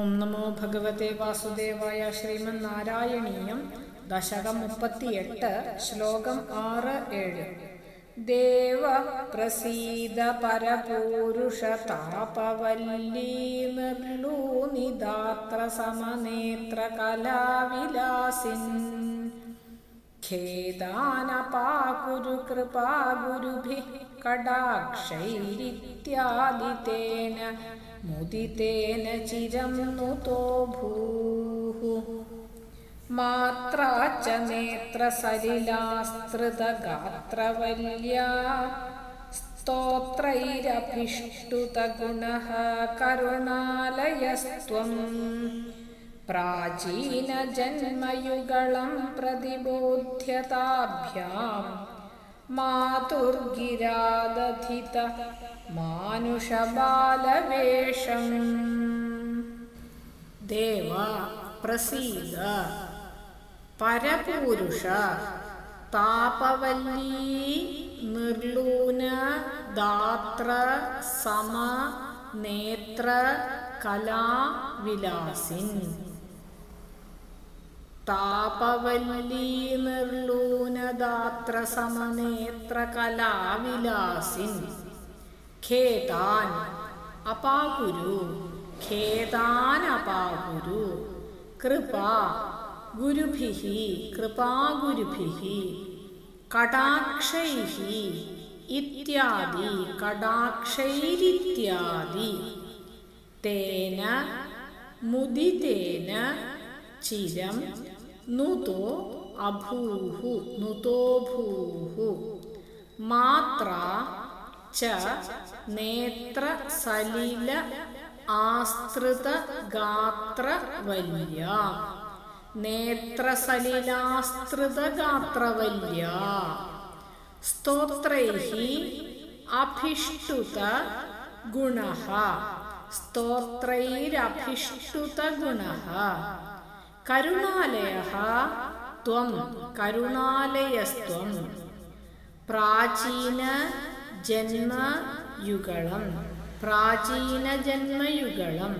ഓം നമോ ഭഗവതേ വാസുദേവായ ശ്രീമന്നാരായണീയം ദശകം മുപ്പത്തിയെട്ട് ശ്ലോകം ആറ് ഏഴ്. ദേവ പ്രസീത പരപൂരുഷ താപവല്ലീ നിർലൂനിദാത്ര സമനേത്ര കലാവിലാസിൻ. ഖേദാനപാകുരു കൃപാഗുരുഭി കടാക്ഷൈരിത്യാദിതേന മുദിതേന ചിരം നുതോ ഭൂഹു മാത്ര ച നേത്ര സലിലാസ്തൃതഗാത്രവല്യാ സ്തോത്രൈരഭിഷ്ടുതഗുണഃ കരുണാലയസ്ത്വം. പ്രാചീനജന്മയുഗളം പ്രതിബോധ്യതാഭ്യാം. മാതുർഗിരാദധിത मानुषबालवेषम् देव प्रसीद परपूरुष तापवल्ली निर्लून दात्र सम नेत्र कला विलासिन् तापवल्ली निर्लूनदात्र समनेत्र कलाविलासिन् ഖേതാൻ അപാകുരു ഖേദാൻ അപാകുരു കൃപ ഗുരുഭിഹി കൃപാഗുരുഭിഹി കടാക്ഷൈഹി ഇത്യാദി കടാക്ഷൈരിത്യാദി. തേന മുദിതേന ചിരം നുതോ അഭൂഹു നുതോഭൂഹു മാത്ര ച നേത്ര സലില ആസ്തൃത ഗാത്ര വല്യ. നേത്ര സലിലാസ്തൃത ഗാത്ര വല്യ. സ്തോത്രൈഹി അഭിഷ്ടുത ഗുണ സ്തോത്രൈരഭിഷ്ടുത ഗുണ കരുണാലയ ത്വം. കരുണാലയസ്ത്വം. പ്രാചീന ജന്മയുഗളം പ്രാചീനജന്മയുഗളം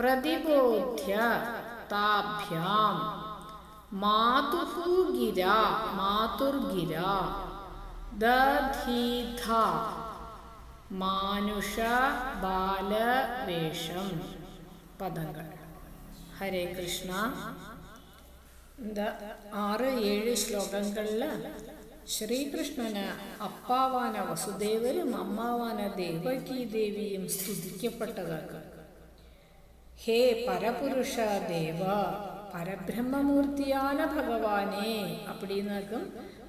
പ്രതിബോധ്യ താഭ്യാം മാതുഃ ഗിര മാതുർഗിര ദധീധ മാനുഷ ബാലവേഷം പദങ്ങൾ. ഹരേ കൃഷ്ണ. എന്താ ആറ് ഏഴ് ശ്ലോകങ്ങളിൽ ശ്രീകൃഷ്ണന് അപ്പാവാന വസുദേവരും അമ്മാവാന ദേവകീ ദേവിയും സ്തുതിക്കപ്പെട്ടതാക്ക ഹേ പരപുരുഷ ദേവ പരബ്രഹ്മമൂർത്തിയാന ഭഗവാനെ അപ്പടിന്നാക്കും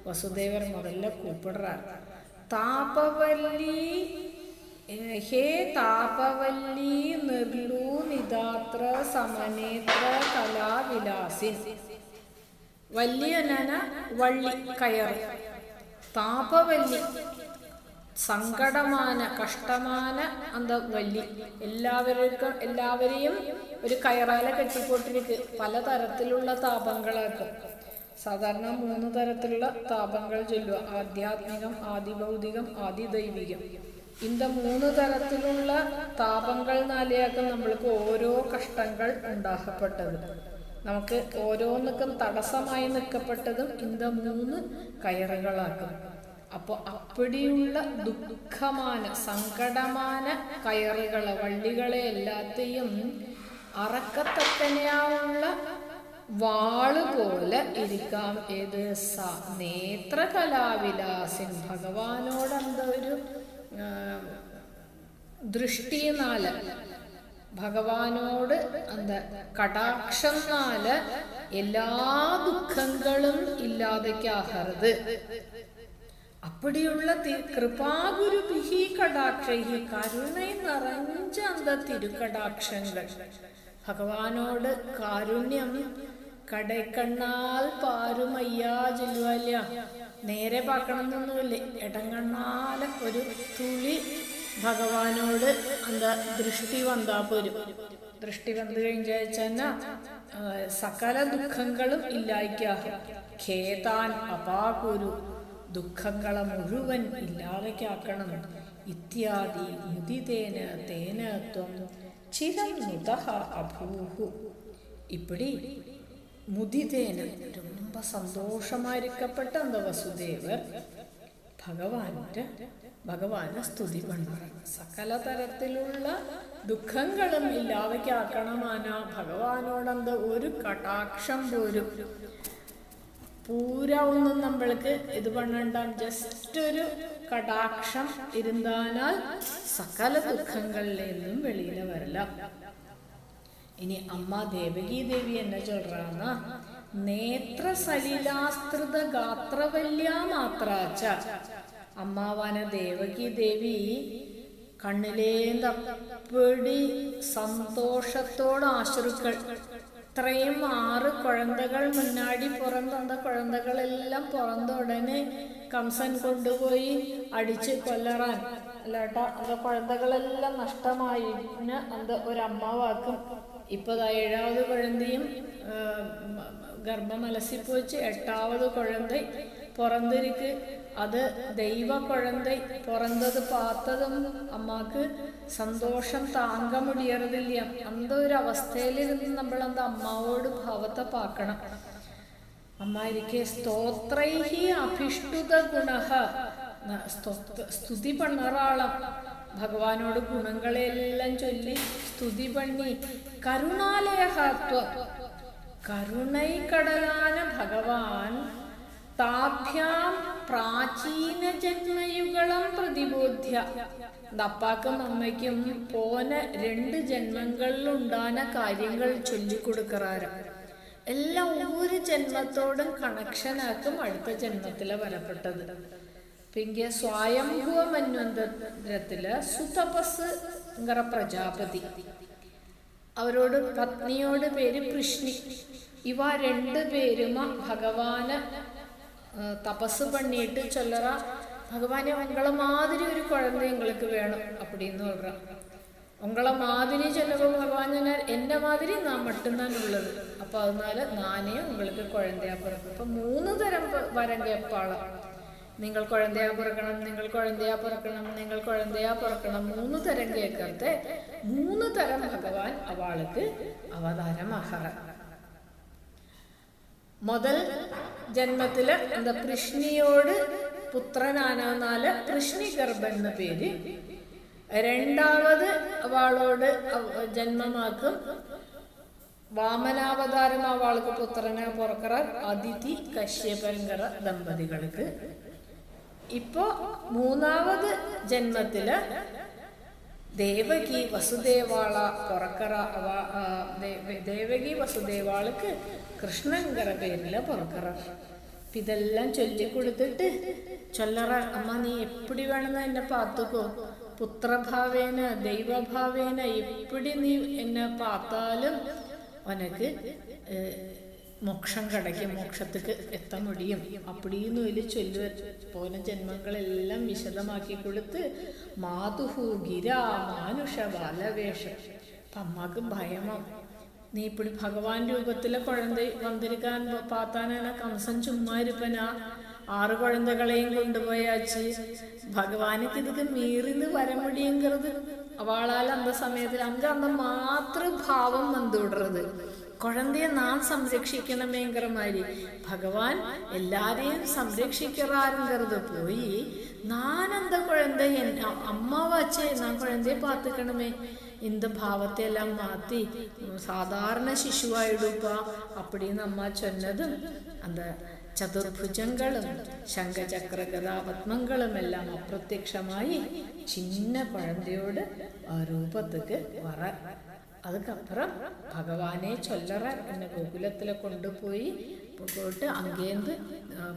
വസുദേവർ മുതല കൂപ്പിടുറാർ താപവല്ലി ഹേ താപവല്ലി നിർലു നിദാത്ര സമനേത്ര കലാവിലാസിൻ. വല്ലിയനാന വള്ളി കയറി. താപവല്ലി സങ്കടമാന കഷ്ടമാന അന്ത വല്ലി എല്ലാവർക്കും എല്ലാവരെയും ഒരു കയറാല കെട്ടിപ്പോട്ടിരിക്ക് പല തരത്തിലുള്ള താപങ്ങളായിട്ട് സാധാരണ മൂന്ന് തരത്തിലുള്ള താപങ്ങൾ ചൊല്ലുക. ആധ്യാത്മികം ആദിഭൗതികം ആദിദൈവികം. ഇന്ത മൂന്ന് തരത്തിലുള്ള താപങ്ങൾ നാലിയാക്കും നമ്മൾക്ക് ഓരോ കഷ്ടങ്ങൾ ഉണ്ടാക്കപ്പെട്ടത്. നമുക്ക് ഓരോന്നൊക്കെ തടസ്സമായി നിൽക്കപ്പെട്ടതും ഇന്ത മൂന്ന് കയറുകളാക്കും. അപ്പോൾ അപ്പടിയുള്ള ദുഃഖമാന സങ്കടമാന കയറുകൾ വള്ളികളെ എല്ലാത്തെയും അറക്കത്തക്കനെയാവുള്ള വാൾ പോലെ ഇരിക്കാം. ഏത് സ നേത്രകലാവിലാസിൻ ഭഗവാനോടെന്താ ഒരു ദൃഷ്ടിയെന്നാൽ ഭഗവാനോട് എന്താ കടാക്ഷനാല് എല്ലാ ദുഃഖങ്ങളും ഇല്ലാതെക്കാകരുത് അപ്പടിയുള്ള കൃപാഗുരു പിഹി കടാക്ഷി കരുണൈ നിറഞ്ഞ അന്ത തിരുക്കടാക്ഷങ്ങൾ ഭഗവാനോട് കാരുണ്യം കടക്കണ്ണാൽ പാരുമയ്യാ ചൊല്ലുവല്ല നേരെ പാക്കണമെന്നൊന്നുമില്ലേ ഇടങ്ങണ്ണാലെ ഒരു തുളി ഭഗവാനോട് എന്താ ദൃഷ്ടി വന്നാ പോരും ദൃഷ്ടി വന്നു കഴിഞ്ഞാൽ സകല ദുഃഖങ്ങളും ഇല്ലായ്ക്കാകും ഖേതാൻ അപാകുരു ദുഃഖങ്ങളെ മുഴുവൻ ഇല്ലാതെക്കാക്കണം ഇത്യാദി മുദിതേന തേന ത്വം ചിരന്നുത அபூஹு இப்படி முதிதேன ரொம்ப சந்தோஷமா இருக்கப்பட்ட அந்த வசுதேவர் ഭഗവാന്റെ ഭഗവാനെ സ്തുതി പണ്ടാണ് സകല തരത്തിലുള്ള ദുഃഖങ്ങളും ഇല്ലാതെക്കാക്കണമാന ഭഗവാനോടന്ത ഒരു കടാക്ഷം പോലും. പൂര ഒന്നും നമ്മൾക്ക് ഇത് പണ്ട ജസ്റ്റ് ഒരു കടാക്ഷം ഇരുന്നാലാൽ സകല ദുഃഖങ്ങളിൽ നിന്നും വെളിയില വരല ഇനി അമ്മ ദേവകി ദേവി എന്നെ ചൊല്ലാന്ന നേത്ര സലിലാസ്തൃത ഗാത്രവല്യ മാത്രാച്ച. അമ്മാവാന ദേവകി ദേവി കണ്ണിലേന്തപ്പടി സന്തോഷത്തോട് ആശ്രുക്കൾ. ഇത്രയും ആറ് കുഴന്തകൾ മുന്നാടി പുറന്തന്ന കുഴന്തകളെല്ലാം പുറന്ത ഉടനെ കംസൻ കൊണ്ടുപോയി അടിച്ച് കൊല്ലറാൻ. അല്ലാട്ട അത് കുഴന്തകളെല്ലാം നഷ്ടമായി അത് ഒരു അമ്മാവാക്കും ഇപ്പോൾ ഏഴാവത് കുഴന്തയും ഗർഭം അലസിപ്പോച്ച് എട്ടാവത് കുഴന്ത പുറന്തിരിക്ക് അത് ദൈവ കുഴന്ത പുറന്തത് പാത്തതും അമ്മയ്ക്ക് സന്തോഷം താങ്ക മുടിയറതില്ല അന്ത ഒരു അവസ്ഥയിലിരുന്ന് നമ്മൾ അന്ത അമ്മാവോട് ഭാവത്തെ പാക്കണം? അമ്മ ഇരിക്കെ സ്തോത്രൈഹി അഭിഷ്ടുത ഗുണഹ. സ്തുതി പണ്ണറാളം ഭഗവാനോട് ഗുണങ്ങളെല്ലാം ചൊല്ലി സ്തുതി പണ്ണി കരുണാലയഹത്വ. കരുണൈ കടലാന ഭഗവാൻ താഭ്യാം പ്രാചീന ജന്മയുഗളം പ്രതിബോധ്യ നപ്പാക്കും അമ്മയ്ക്കും പോന രണ്ട് ജന്മങ്ങളിലുണ്ടാന കാര്യങ്ങൾ ചൊല്ലിക്കൊടുക്കറാരം. എല്ലാം ഒരു ജന്മത്തോടും കണക്ഷനാക്കും അടുത്ത ജന്മത്തിലെ വരപ്പെട്ടത് പിന്നെ സ്വയംഭുവ മന്വന്തരത്തിൽ സുതപസ് പ്രജാപതി. അവരോട് പത്നിയോട് പേര് കൃഷ്ണി. ഇവ രണ്ടു പേരുമ ഭഗവാന് തപസ് പണിയിട്ട് ചൊല്ലറ ഭഗവാനെ உங்கள മാതിരി ഒരു കുഴന്ത എங்களுக்கு വേണം അപ്പടിന്ന് சொல்கிறான் உங்கள മാതിരി சொல்லவும் ഭഗവാൻ சொன்னார் എന്റെ മാതിരി നാൻ மட்டும்தான் ഉള്ളത്. അപ്പോൾ அதனால നാനേ ഉങ്ങൾക്ക് കുഴന്തയാ പിറക്കും അപ്പം മൂന്ന് തരം വരം കേപ്പാളാണ് നിങ്ങൾ കുഴന്തയാ പുറക്കണം നിങ്ങൾ കുഴന്തയാ പുറക്കണം നിങ്ങൾ കുഴന്തയാ പുറക്കണം. മൂന്ന് തരം കേക്കത്തെ മൂന്ന് തരം ഭഗവാൻ അവൾക്ക് അവതാരമാഹാറ മുതൽ ജന്മത്തിൽ എന്താ കൃഷ്ണിയോട് പുത്രനാനാല് കൃഷ്ണി ഗർഭൻ എന്ന പേര്. രണ്ടാമത് അവളോട് ജന്മമാക്കും. വാമനാവതാരം അവൾക്ക് പുത്രനെ പുറക്കറ അതിഥി കശ്യപങ്കര ദമ്പതികൾക്ക്. ഇപ്പോ മൂന്നാമത് ജന്മത്തിൽ ദേവകി വസുദേവാള പുറക്കറ ദേവകി വസുദേവാൾക്ക് കൃഷ്ണങ്കര പേരിൽ പുറക്കറ ഇതെല്ലാം ചൊല്ലി ചൊല്ലിക്കൊടുത്തിട്ട് ചൊല്ലറ അമ്മ നീ എപ്പിടി വേണമെന്ന് എന്നെ പാത്തുക്കോ? പുത്രഭാവേന ദൈവഭാവേന എപ്പിടി നീ എന്നെ പാത്താലും ഉനക്ക് മോക്ഷം കടയ്ക്കും മോക്ഷത്തേക്ക് എത്താൻ മുടിയും അപ്പടിയെന്ന് ഒരു ചൊല്ലുവ പോന ജന്മങ്ങളെല്ലാം വിശദമാക്കി കൊടുത്ത് മാതുഹു ഗിര മാനുഷ ബാലവേഷം. അപ്പം അമ്മയ്ക്ക് ഭയമാ. നീ ഇപ്പോഴും ഭഗവാൻ രൂപത്തിലെ കുഴന്ത വന്നിരിക്കാൻ പാത്താനാണ് കംസൻ ചുമ്മാരിപ്പനാ ആറ് കുഴന്തകളെയും കൊണ്ടുപോയാച്ച്. ഭഗവാനിക്ക് ഇതൊക്കെ മീറിന്ന് വരമുടിയെങ്കിറത് അവളാൽ അന്ത സമയത്തിൽ അങ്ക അന്ത മാത്രഭാവം വന്നുവിടുന്നത് കുഴന്തയെ നാൻ സംരക്ഷിക്കണമേങ്കറമാരി ഭഗവാൻ എല്ലാരെയും സംരക്ഷിക്കറാരുങ്കറത് പോയി നാൻ എന്താ അമ്മ വച്ചേ നാൻ കുഴന്തയെ പാത്തിക്കണമേ. ഇന്ത് ഭാവത്തെല്ലാം മാറ്റി സാധാരണ ശിശുവായിടുക അപ്പടി നമ്മ ചൊന്നതും അത് ചതുർഭുജങ്ങളും ശംഖചക്ര ഗതാപത്മങ്ങളും എല്ലാം അപ്രത്യക്ഷമായി ചിന്ന കുഴന്തയോട് ആ രൂപത്തേക്ക് വറ അതുക്കപ്പുറം ഭഗവാനെ ചൊല്ലറ എന്ന ഗോകുലത്തിലെ കൊണ്ടുപോയി പോയിട്ട് അങ്ങേന്ത്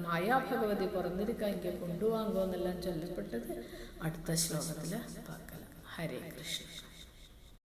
മായാ ഭഗവതി പുറന്നിരിക്കാൻ എനിക്ക് കൊണ്ടുവാങ്ങോ എന്നെല്ലാം ചൊല്ലപ്പെട്ടത് അടുത്ത ശ്ലോകത്തിൽ പാക്കല ഹരേ കൃഷ്ണ.